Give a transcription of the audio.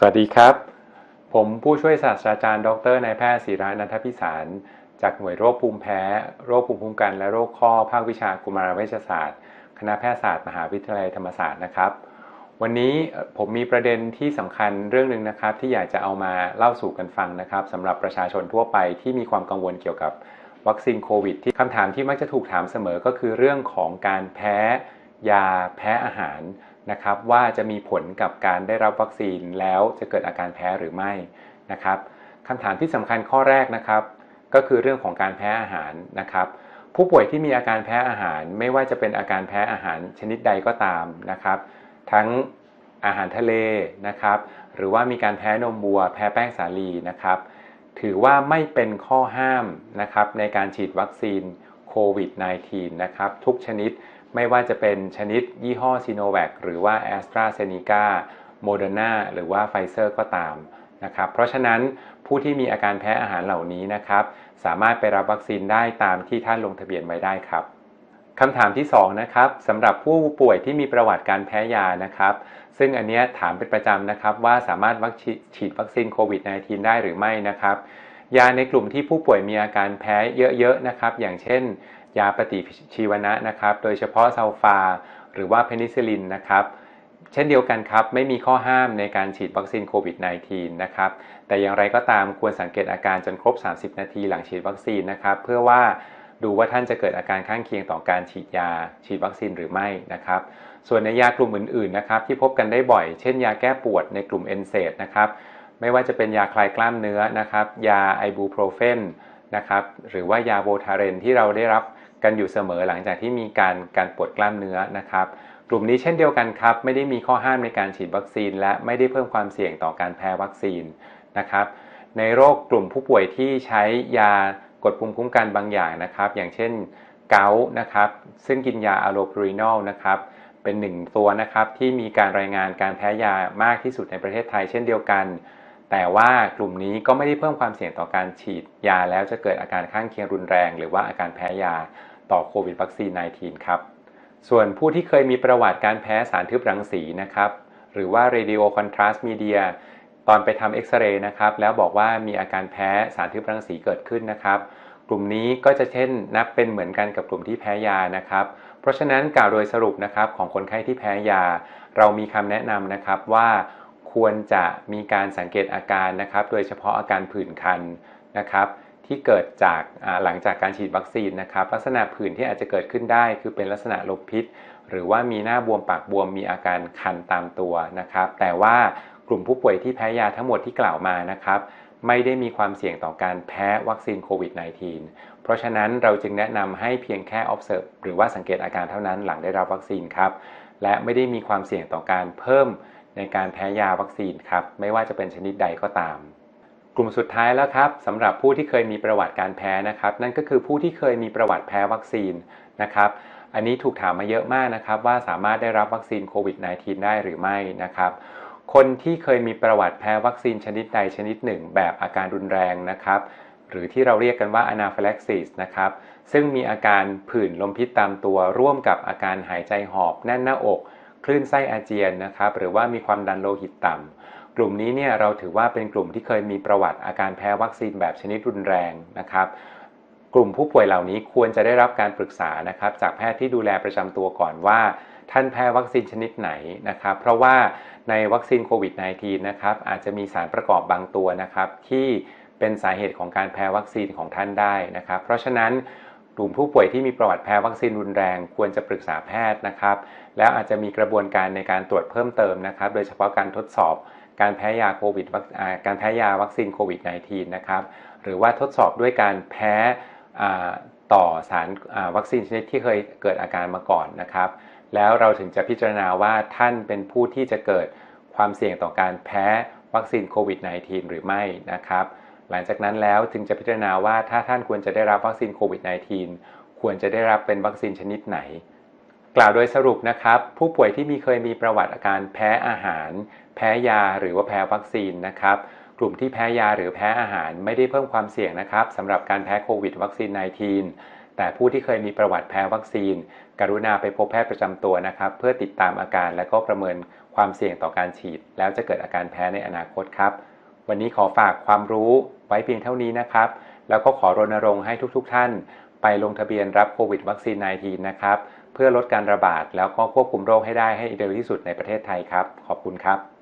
สวัสดีครับ ผมผู้ช่วยศาสตราจารย์ ดรนายแพทย์ศิรานันทพิสาร จากหน่วยโรคภูมิแพ้ โรคภูมิคุ้มกัน และโรคข้อภาควิชากุมารเวชศาสตร์ คณะแพทยศาสตร์มหาวิทยาลัยธรรมศาสตร์นะครับ วันนี้ผมมีประเด็นที่สำคัญเรื่องหนึ่งนะครับ ที่อยากจะเอามาเล่าสู่กันฟังนะครับสำหรับประชาชนทั่วไปที่มีความกังวลเกี่ยวกับวัคซีนโควิด ที่คำถามที่มักจะถูกถามเสมอก็คือเรื่องของการแพ้ยาแพ้อาหาร นะครับว่าจะมีผลกับการได้รับวัคซีนแล้วจะเกิดอาการแพ้หรือไม่นะครับคำถามที่สำคัญข้อแรกนะครับ ก็คือเรื่องของการแพ้อาหารนะครับ ผู้ป่วยที่มีอาการแพ้อาหาร ไม่ว่าจะเป็นอาการแพ้อาหารชนิดใดก็ตามนะครับ ทั้งอาหารทะเลนะครับ หรือว่ามีการแพ้นมวัว แพ้แป้งสาลีนะครับ ถือว่าไม่เป็นข้อห้ามนะครับในการฉีดวัคซีนโควิด -19 นะครับทุกชนิด ไม่ว่าจะเป็นชนิดยี่ห้อซีโนแวคหรือว่าแอสตราเซเนกาโมเดอร์นาหรือว่าไฟเซอร์ก็ตามนะครับเพราะฉะนั้นผู้ที่มีอาการแพ้อาหารเหล่านี้นะครับ สามารถไปรับวัคซีนได้ตามที่ท่านลงทะเบียนไว้ได้ครับคำถามที่2นะครับสำหรับผู้ป่วยที่มีประวัติการแพ้ยานะครับ ซึ่งอันนี้ถามเป็นประจำนะครับ ว่าสามารถวัคฉีดวัคซีนโควิด -19 ได้หรือไม่นะครับ ยาในกลุ่มที่ผู้ป่วยมีอาการแพ้เยอะๆนะครับ อย่างเช่น ยาปฏิชีวนะนะครับ โดยเฉพาะซัลฟา หรือว่าเพนิซิลินนะครับ เช่นเดียวกันครับ ไม่มีข้อห้ามในการฉีดวัคซีนโควิด -19 นะครับ แต่อย่างไรก็ตามควรสังเกตอาการจนครบ 30 นาทีหลังฉีดวัคซีนนะครับ เพื่อว่าดูว่าท่านจะเกิดอาการข้างเคียงต่อการฉีดยา ฉีดวัคซีนหรือไม่นะครับ ส่วนในยากลุ่มอื่นๆนะครับที่พบกันได้บ่อย เช่นยาแก้ปวดในกลุ่มเอนเซดนะครับไม่ว่าจะเป็นยาคลายกล้ามเนื้อนะครับ ยาไอบูโปรเฟนนะครับ หรือว่ายาโบทาเรนที่เราได้รับ กันอยู่เสมอหลังจากที่มีการการปวดกล้ามเนื้อนะครับ กลุ่มนี้เช่นเดียวกันครับ ไม่ได้มีข้อห้ามในการฉีดวัคซีน และไม่ได้เพิ่มความเสี่ยงต่อการแพ้วัคซีนนะครับ ในโรคกลุ่มผู้ป่วยที่ใช้ยากดภูมิคุ้มกันบางอย่างนะครับ อย่างเช่นเกาต์นะครับซึ่งกินยาอะโลพูรินอลนะครับเป็นหนึ่งตัวนะครับที่มีการรายงานการแพ้ยามากที่สุดในประเทศไทย เช่นเดียวกัน แต่ว่ากลุ่มนี้ก็ไม่ได้เพิ่มความเสี่ยงต่อการฉีดยาแล้วจะเกิดอาการข้างเคียงรุนแรง หรือว่าอาการแพ้ยาต่อโควิดวัคซีน -19 ครับ ส่วนผู้ที่เคยมีประวัติการแพ้สารทึบรังสีนะครับ หรือว่า radio contrast media ตอนไปทำเอ็กซเรย์นะครับ แล้วบอกว่ามีอาการแพ้สารทึบรังสีเกิดขึ้นนะครับ กลุ่มนี้ก็จะเช่นนับเป็นเหมือนกันกับกลุ่มที่แพ้ยานะครับ เพราะฉะนั้นกล่าวโดยสรุปนะครับของคนไข้ที่แพ้ยา เรามีคำแนะนำนะครับว่า ควรจะมีการสังเกตอาการนะครับ โดยเฉพาะอาการผื่นคันนะครับที่เกิดจากหลังจากการฉีดวัคซีนนะครับ ลักษณะผื่นที่อาจจะเกิดขึ้นได้ คือเป็นลักษณะลบพิษ หรือว่ามีหน้าบวมปากบวมมีอาการคันตามตัวนะครับ แต่ว่ากลุ่มผู้ป่วยที่แพ้ยาทั้งหมดที่กล่าวมานะครับไม่ได้มีความเสี่ยงต่อการแพ้วัคซีนโควิด -19 เพราะฉะนั้นเราจึงแนะนำให้เพียงแค่ observe หรือว่าสังเกตอาการเท่านั้นหลังได้รับวัคซีนครับ และไม่ได้มีความเสี่ยงต่อการเพิ่ม ในการแพ้ยาวัคซีนครับไม่ว่าจะเป็นชนิดใดก็ตาม กลุ่มสุดท้ายแล้วครับสำหรับผู้ที่เคยมีประวัติการแพ้นะครับ นั่นก็คือผู้ที่เคยมีประวัติแพ้วัคซีนนะครับอันนี้ถูกถามมาเยอะมากนะครับว่าสามารถได้รับวัคซีนโควิด -19 ได้หรือไม่นะครับคนที่เคยมีประวัติแพ้วัคซีนชนิดใดชนิดหนึ่ง แบบอาการรุนแรงนะครับหรือที่เราเรียกกันว่า anaphylaxis นะครับ ซึ่งมีอาการผื่นลมพิษตามตัวร่วมกับอาการหายใจหอบ แน่นหน้าอก คลื่นไส้อาเจียนนะครับหรือว่ามีความดันโลหิตต่ำกลุ่มนี้เนี่ยเราถือว่าเป็นกลุ่มที่เคยมีประวัติอาการแพ้วัคซีนแบบชนิดรุนแรงนะครับ กลุ่มผู้ป่วยเหล่านี้ควรจะได้รับการปรึกษานะครับ จากแพทย์ที่ดูแลประจำตัวก่อนว่าท่านแพ้วัคซีนชนิดไหนนะครับ เพราะว่าในวัคซีนโควิด -19 นะครับอาจจะมีสารประกอบบางตัวนะครับที่เป็นสาเหตุของการแพ้วัคซีนของท่านได้นะครับ เพราะฉะนั้น กลุ่มผู้ป่วยที่มีประวัติแพ้วัคซีนรุนแรงควรจะปรึกษาแพทย์นะครับ แล้วอาจจะมีกระบวนการในการตรวจเพิ่มเติมนะครับ โดยเฉพาะการทดสอบการแพ้ยาโควิดการแพ้ยาวัคซีนโควิด -19 นะครับ หรือว่าทดสอบด้วยการแพ้ต่อสารวัคซีนชนิดที่เคยเกิดอาการมาก่อนนะครับ แล้วเราถึงจะพิจารณาว่าท่านเป็นผู้ที่จะเกิดความเสี่ยงต่อการแพ้วัคซีนโควิด -19 หรือไม่นะครับ หลังจากนั้นแล้วถึงจะพิจารณาว่าถ้าท่านควรจะได้รับวัคซีนโควิด -19 ควรจะได้รับเป็นวัคซีนชนิดไหน กล่าวโดยสรุปนะครับ ผู้ป่วยที่มีเคยมีประวัติอาการแพ้อาหาร แพ้ยาหรือว่าแพ้วัคซีนนะครับ กลุ่มที่แพ้ยาหรือแพ้อาหารไม่ได้เพิ่มความเสี่ยงนะครับสำหรับการแพ้โควิดวัคซีน -19 แต่ผู้ที่เคยมีประวัติแพ้วัคซีน กรุณาไปพบแพทย์ประจำตัวนะครับ เพื่อติดตามอาการและก็ประเมินความเสี่ยงต่อการฉีด แล้วจะเกิดอาการแพ้ในอนาคตครับ วันนี้ขอฝากความรู้ ไว้เพียงเท่านี้นะครับ แล้วก็ขอรณรงค์ให้ทุกๆทท่าน ไปลงทะเบียนรับโควิดวัคซีน -19 นะครับ เพื่อลดการระบาดแล้วก็ควบคุมโรคให้ได้ให้เร็วที่สุดในประเทศไทยครับ ขอบคุณครับ